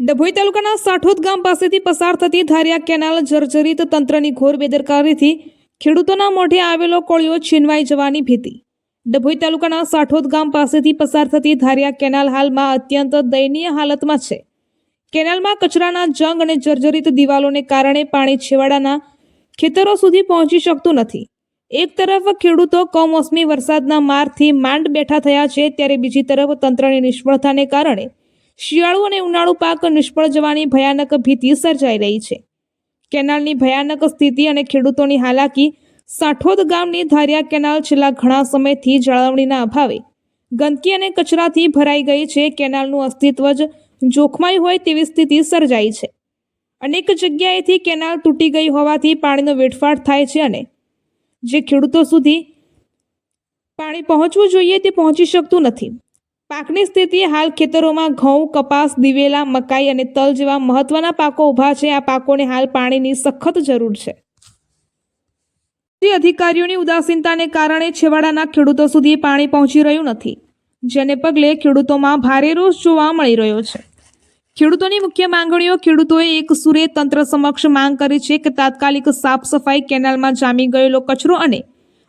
ડભોઈ તાલુકાના સાઠોદ ગામ પાસેથી પસાર થતી ધારિયા કેનાલ જર્જરિત તંત્રની ઘોર બેદરકારીથી ખેડૂતોના મોઢે આવેલો કોળિયો છીનવાઈ જવાની ભીતિ. ડભોઈ તાલુકાના સાઠોદ ગામ પાસેથી પસાર થતી ધારિયા કેનાલ હાલમાં અત્યંત દયનીય હાલતમાં છે. કેનાલમાં કચરાના જંગ અને જર્જરિત દિવાલોને કારણે પાણી છેવાડાના ખેતરો સુધી પહોંચી શકતું નથી. એક તરફ ખેડૂતો કમોસમી વરસાદના મારથી માંડ બેઠા થયા છે, ત્યારે બીજી તરફ તંત્રની નિષ્ફળતાને કારણે શિયાળુ અને ઉનાળુ પાક નિષ્ફળ જવાની ભયાનક ભીતિ સર્જાઈ રહી છે. કેનાલની ભયાનક સ્થિતિ અને ખેડૂતોની હાલાકી સાઠોદ ગામની ધારિયા કેનાલ છેલ્લા ઘણા સમયથી જાળવણીના અભાવે ગંદકી અને કચરાથી ભરાઈ ગઈ છે. કેનાલનું અસ્તિત્વ જ જોખમાઈ હોય તેવી સ્થિતિ સર્જાઈ છે. અનેક જગ્યાએથી કેનાલ તૂટી ગઈ હોવાથી પાણીનો વેડફાટ થાય છે અને જે ખેડૂતો સુધી પાણી પહોંચવું જોઈએ તે પહોંચી શકતું નથી. પાકની સ્થિતિ હાલ ખેતરોમાં ઘઉં, કપાસ, દિવેલા, મકાઈ અને તલ જેવા મહત્વના પાકો ઊભા છે. આ પાકોને હાલ પાણીની સખત જરૂર છે. જે અધિકારીઓની ઉદાસીનતાને કારણે છેવાડાના ખેડૂતો સુધી પાણી પહોંચી રહ્યું નથી, જેને પગલે ખેડૂતોમાં ભારે રોષ જોવા મળી રહ્યો છે. ખેડૂતોની મુખ્ય માંગણીઓ, ખેડૂતોએ એક સુરે તંત્ર સમક્ષ માંગ કરી છે કે તાત્કાલિક સાફ સફાઈ કેનાલમાં જામી ગયેલો કચરો અને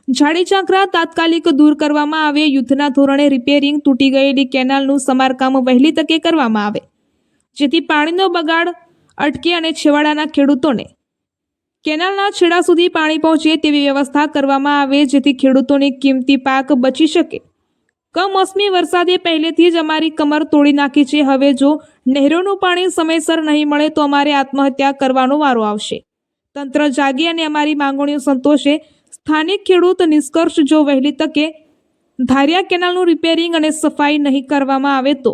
ઝાડી ઝાંખરા તાત્કાલિક દૂર કરવામાં આવે, યુદ્ધના ધોરણે રિપેરિંગ તૂટી ગયેલી કેનાલનું સમારકામ વહેલી તકે કરવામાં આવે. જેથી પાણીનો બગાડ અટકે અને છેવાડાના ખેડૂતોને કેનાલના છેડા સુધી પાણી પહોંચે તેવી વ્યવસ્થા કરવામાં આવે, જેથી ખેડૂતોની કિંમતી પાક બચી શકે. કમોસમી વરસાદે પહેલેથી જ અમારી કમર તોડી નાખી છે. હવે જો નહેરોનું પાણી સમયસર નહીં મળે તો અમારે આત્મહત્યા કરવાનો વારો આવશે. તંત્ર જાગે અને અમારી માંગણીઓ સંતોષે. સ્થાનિક ખેડૂત નિષ્કર્ષ જો વહેલી તકે ધારિયા કેનાલનું રિપેરિંગ અને સફાઈ નહીં કરવામાં આવે તો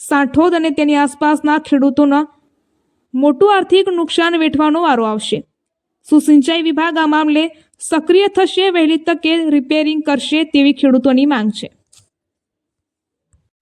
સાંઠોદ અને તેની આસપાસના ખેડૂતોના મોટું આર્થિક નુકસાન વેઠવાનો વારો આવશે. સુસિંચાઈ વિભાગ આ મામલે સક્રિય થશે, વહેલી તકે રિપેરિંગ કરશે તેવી ખેડૂતોની માંગ છે.